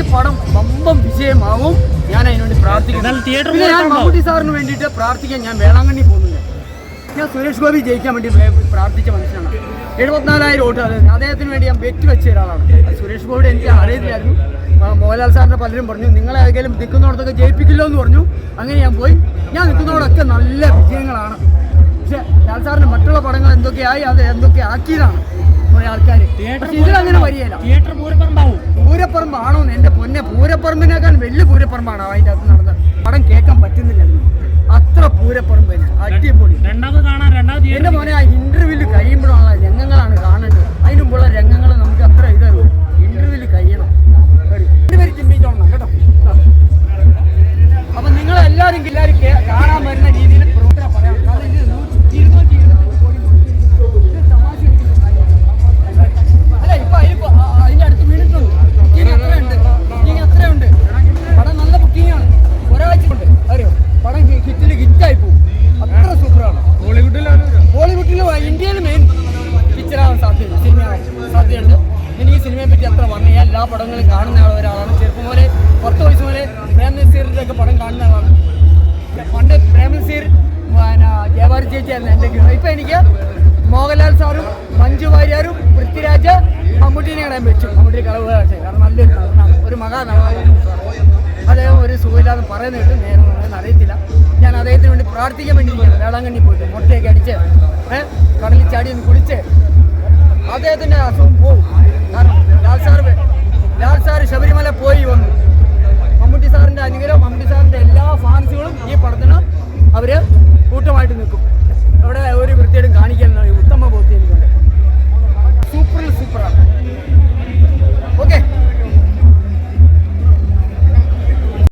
ഈ പടം വമ്പം വിജയമാവും ഞാൻ അതിനുവേണ്ടി പ്രാർത്ഥിക്കുന്നു. ഞാൻ? മമ്മൂട്ടി സാറിന് വേണ്ടിയിട്ട് പ്രാർത്ഥിക്കാൻ ഞാൻ വേളാങ്കണ്ണി പോകുന്നില്ല. ഞാൻ സുരേഷ് ഗോപി ജയിക്കാൻ വേണ്ടി പ്രാർത്ഥിച്ച മനുഷ്യനാണ്. എഴുപത്തിനാലായിരം വോട്ട് അത് അദ്ദേഹത്തിന് വേണ്ടി ഞാൻ വെറ്റ് വെച്ച ഒരാളാണ്. സുരേഷ് ഗോപിയുടെ എനിക്ക് അറിയത്തില്ലായിരുന്നു മോഹൻലാൽ സാറിന്റെ പലരും പറഞ്ഞു നിങ്ങളെ ഏതെങ്കിലും നിൽക്കുന്നിടത്തൊക്കെ ജയിപ്പിക്കില്ലോ എന്ന് പറഞ്ഞു. അങ്ങനെ ഞാൻ പോയി. ഞാൻ നിൽക്കുന്നതോടൊക്കെ നല്ല വിജയങ്ങളാണ്. പക്ഷേ ലാൽ സാറിന് മറ്റുള്ള പടങ്ങൾ എന്തൊക്കെയായി അത് എന്തൊക്കെ ആക്കിയതാണ്? കുറെ ആൾക്കാർ ഇതിലങ്ങനെ വരികയില്ല. പൂരപ്പറമ്പ് ആണോ എന്റെ പൊന്നെ പൂരപ്പറമ്പിനേക്കാൾ വലിയ പൂരപ്പറമ്പാണ് അതിന്റെ അകത്ത് നടന്നത്. പടം കേൾക്കാൻ പറ്റുന്നില്ല അത്ര പൂരപ്പറമ്പ് തന്നെ. അടിപൊളി. രണ്ടാമത് പടം ഹിറ്റിൽ ഹിറ്റായി പോകും. അത്ര സൂപ്പറാണ്. ബോളിവുഡിൽ ഇന്ത്യയിൽ മെയിൻ പിക്ചറാവാൻ സാധ്യത സിനിമ സാധ്യതയുണ്ട്. എനിക്ക് സിനിമയെ പറ്റി അത്ര പറഞ്ഞു എല്ലാ പടങ്ങളും കാണുന്ന ഒരാളാണ്. ചെറുപ്പം പോലെ പത്ത് വയസ്സ് പോലെ പ്രേം നസീറിന്റെ ഒക്കെ പടം കാണുന്ന ആളാണ്. പണ്ട് പ്രേം നസീർ പിന്നെ ജയഭാരതി ചേച്ചിയായിരുന്നു എന്റെ ഇപ്പം എനിക്ക് മോഹൻലാൽ സാറും മഞ്ജു വാര്യരും പൃഥ്വിരാജ് മമ്മൂട്ടിനെ കാണാൻ വെച്ചു മമ്മൂട്ടിയെ കളവ് കാരണം നല്ലൊരു ഒരു മഹാ നടനാണ്. സുഖമില്ലാന്ന് പറയുന്നുണ്ട് നേരം അറിയത്തില്ല. ഞാൻ അദ്ദേഹത്തിന് വേണ്ടി പ്രാർത്ഥിക്കാൻ വേണ്ടി വേളാങ്കണ്ണി പോയിട്ട് മുട്ടയൊക്കെ അടിച്ച് ഏഹ് കടലിൽ ചാടി ഒന്ന് കുളിച്ച് അദ്ദേഹത്തിന്റെ അസുഖം പോവും. കാരണം ലാൽ സാർ ലാൽ സാർ ശബരിമല പോയി വന്നു. മമ്മൂട്ടി സാറിന്റെ അനുഗ്രഹം മമ്മൂട്ടി സാറിന്റെ എല്ലാ ഫാൻസുകളും ഈ പടത്തിനും അവർ